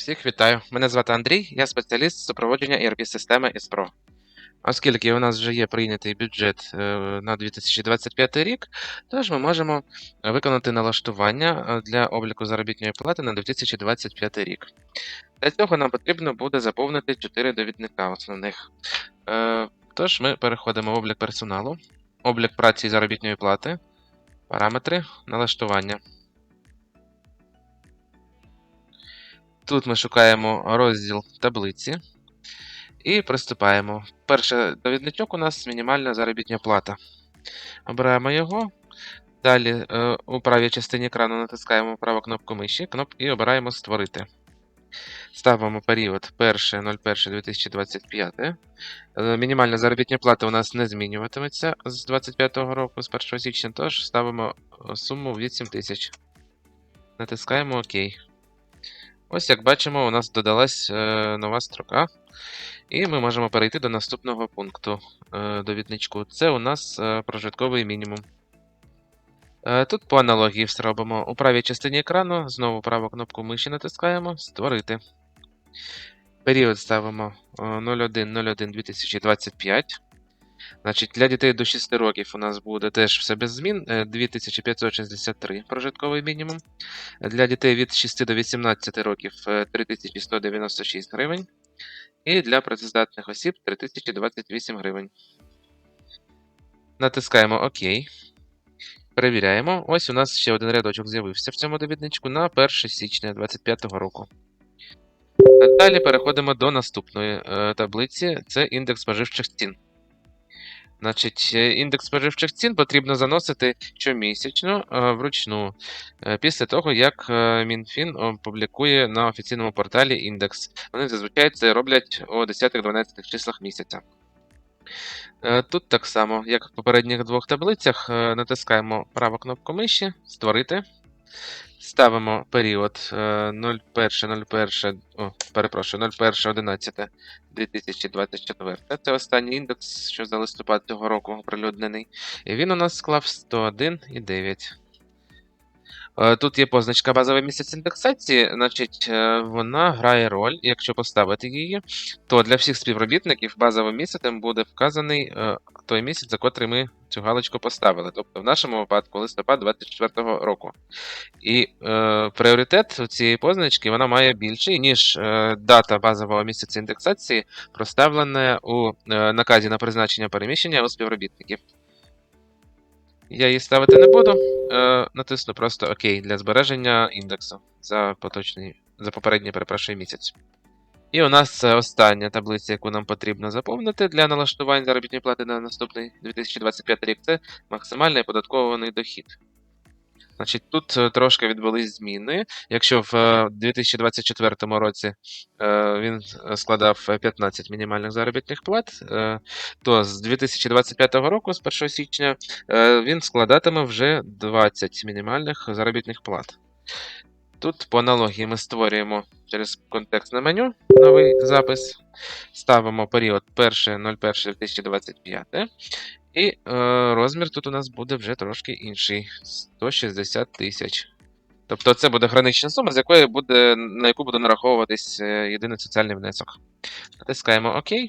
Всіх вітаю. Мене звати Андрій, я спеціаліст з супроводження ERP-системи ESPRO. Оскільки у нас вже є прийнятий бюджет е, на 2025 рік, тож ми можемо виконати налаштування е, для обліку заробітної плати на 2025 рік. Для цього нам потрібно буде заповнити 4 довідника основних. Е, Тож ми переходимо в облік персоналу, облік праці і заробітної плати, параметри, налаштування. Тут ми шукаємо розділ таблиці і приступаємо. Перший довідничок у нас мінімальна заробітня плата. Обираємо його. Далі е, у правій частині екрану натискаємо праву кнопку миші кноп і обираємо Створити. Ставимо період 1.01.2025. Е, Мінімальна заробітня плата у нас не змінюватиметься з 2025 року, з 1 січня, тож ставимо е, суму 8 тисяч. Натискаємо ОК. Ось як бачимо, у нас додалась е, нова строка. І ми можемо перейти до наступного пункту е, довідничку. Це у нас е, прожитковий мінімум. Е, тут по аналогії все робимо. У правій частині екрану знову праву кнопку миші натискаємо Створити. Період ставимо е, 01.01.2025. Значить, для дітей до 6 років у нас буде теж все без змін. е, 2563 прожитковий мінімум. Для дітей від 6 до 18 років е, 3196 гривень. І для працездатних осіб 3028 гривень. Натискаємо ОК. Перевіряємо. Ось у нас ще один рядочок з'явився в цьому довідничку на 1 січня 2025 року. Е, Далі переходимо до наступної е, таблиці. Це індекс споживчих цін. Значить, е, індекс споживчих цін потрібно заносити щомісячно е, вручну, е, після того, як Мінфін опублікує на офіційному порталі індекс. Вони зазвичай це роблять о 10-12 числах місяця. Тут так само, як в попередніх двох таблицях, натискаємо праву кнопку миші, створити. Ставимо період е, 01.01, перепрошую, 01.11.2024. Це останній індекс, що за листопад цього року оприлюднений. І він у нас склав 101,9. Е, Тут є позначка базовий місяць індексації, значить, е, вона грає роль. Якщо поставити її, то для всіх співробітників базовим місяцем буде вказаний е, той місяць, за котрий ми цю галочку поставили. Тобто в нашому випадку листопад 2024 року. І е, пріоритет у цієї позначки вона має більший, ніж е, дата базового місяця індексації, проставлена у е, наказі на призначення переміщення у співробітників. Я її ставити не буду. Е, натисну просто ОК для збереження індексу за поточний, за попередній перепрошую місяць. І у нас е, остання таблиця, яку нам потрібно заповнити для налаштування заробітної плати на наступний 2025 рік, це максимальний оподаткований дохід. Значить, тут е, трошки відбулись зміни. Якщо в е, 2024 році е, він складав е, 15 мінімальних заробітних плат, то з 2025 року, з 1 січня, він складатиме вже 20 мінімальних заробітних плат. Тут по аналогії ми створюємо через контекстне меню новий запис, ставимо період 1.01.2025. І е, розмір тут у нас буде вже трошки інший 160 тисяч. Тобто це буде гранична сума, з якої буде, на яку буде нараховуватись е, єдиний соціальний внесок. Натискаємо ОК. Е,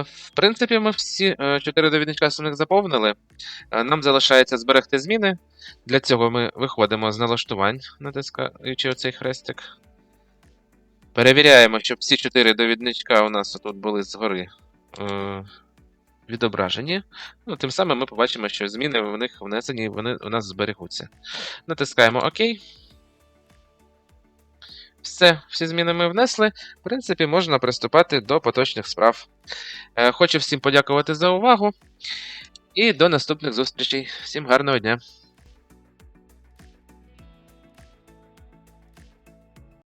В принципі, ми всі е, чотири довідничка основних заповнили. Е, Нам залишається зберегти зміни. Для цього ми виходимо з налаштувань, натискаючи оцей хрестик. Перевіряємо, щоб всі чотири довідничка у нас тут були згори е, відображені. Ну, тим самим ми побачимо, що зміни в них внесені, вони у нас зберегуться. Натискаємо ОК. Все, всі зміни ми внесли. В принципі, можна приступати до поточних справ. Е, Хочу всім подякувати за увагу і до наступних зустрічей. Всім гарного дня!